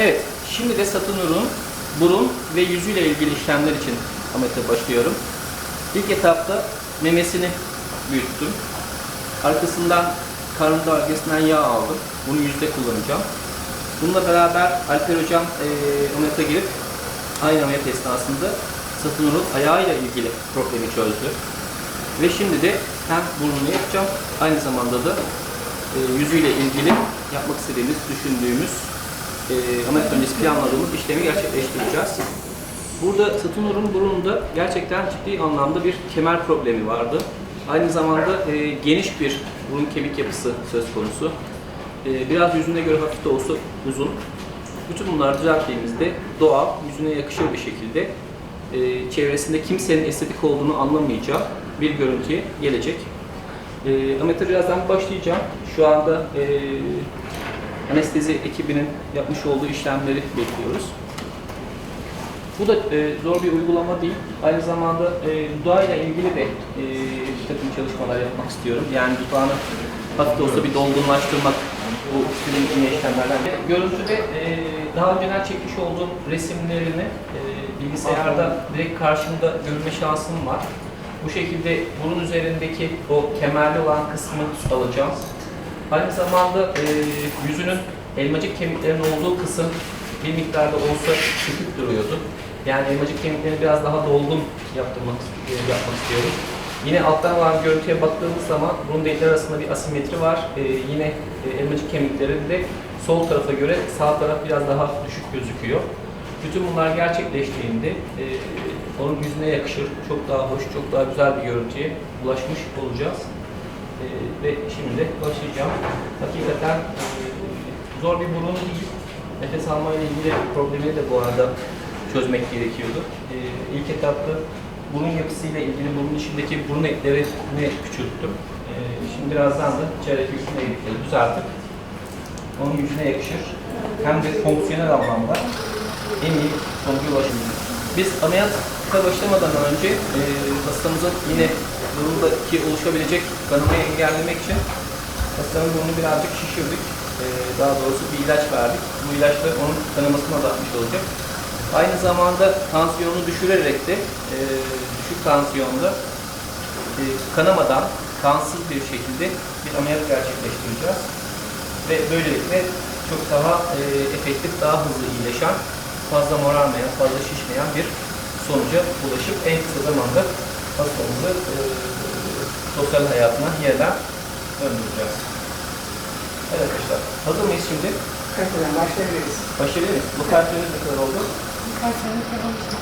Evet, şimdi de Saturnur'un burun ve yüzüyle ilgili işlemler için ameliyata başlıyorum. İlk etapta memesini büyüttüm. Arkasından karın bölgesinden yağ aldım. Bunu yüzde kullanacağım. Bununla beraber Alper Hocam e, ameliyata girip aynı ameliyat esnasında Saturnur'un ayağıyla ilgili problemi çözdü. Ve şimdi de hem burnunu yapacağım, aynı zamanda da e, yüzüyle ilgili yapmak istediğimiz, düşündüğümüz e, ameliyat öncesi planladığımız işlemi gerçekleştireceğiz. Burada Saturnur'un burnunda gerçekten ciddi anlamda bir kemer problemi vardı. Aynı zamanda e, geniş bir burun kemik yapısı söz konusu. E, biraz yüzüne göre hafif de olsa uzun. Bütün bunları düzelttiğimizde doğal, yüzüne yakışır bir şekilde e, çevresinde kimsenin estetik olduğunu anlamayacağı bir görüntüye gelecek. E, ameliyata birazdan başlayacağım. Şu anda e, anestezi ekibinin yapmış olduğu işlemleri bekliyoruz. Bu da e, zor bir uygulama değil. Aynı zamanda e, dudağıyla ilgili de e, bir takım çalışmalar yapmak istiyorum. Yani dudağını hafif de olsa bir dolgunlaştırmak bu film yine işlemlerden. Görüntüde e, daha önceden çekmiş olduğum resimlerini e, bilgisayarda direkt karşımda görme şansım var. Bu şekilde burun üzerindeki o kemerli olan kısmı alacağım. Aynı zamanda e, yüzünün elmacık kemiklerinin olduğu kısım bir miktarda olsa çökük duruyordu. Yani elmacık kemiklerini biraz daha dolgun yaptırmak, e, yapmak istiyorum. Yine alttan olan görüntüye baktığımız zaman burun delikleri arasında bir asimetri var. E, yine e, elmacık kemiklerinde sol tarafa göre sağ taraf biraz daha düşük gözüküyor. Bütün bunlar gerçekleştiğinde e, onun yüzüne yakışır, çok daha hoş, çok daha güzel bir görüntüye ulaşmış olacağız. E, ve şimdi başlayacağım. Hakikaten e, zor bir burun değil. Nefes almayla ilgili problemi de bu arada çözmek gerekiyordu. E, ilk etapta burun yapısıyla ilgili burun içindeki burun etlerini küçülttüm. E, şimdi birazdan da içerideki bütün eğrilikleri düzeltip onun yüzüne yakışır. Hem de fonksiyonel anlamda en iyi sonuca ulaşabiliriz. Biz ameliyata başlamadan önce e, hastamızın yine burundaki oluşabilecek kanamayı engellemek için hastanın burnunu birazcık şişirdik. E, daha doğrusu bir ilaç verdik. Bu ilaçla onun kanamasını azaltmış olacak. Aynı zamanda tansiyonu düşürerek de e, düşük tansiyonda e, kanamadan kansız bir şekilde bir ameliyat gerçekleştireceğiz. Ve böylelikle çok daha e, efektif, daha hızlı iyileşen, fazla morarmayan, fazla şişmeyen bir sonuca ulaşıp en kısa zamanda hastamızı e, sosyal hayatına yeniden döndüreceğiz. Evet arkadaşlar, hazır mıyız şimdi? Kapıdan başlayabiliriz. Başlayalım mı? Bu kartlarınız ne kadar oldu? Birkaç sene kalmıştım.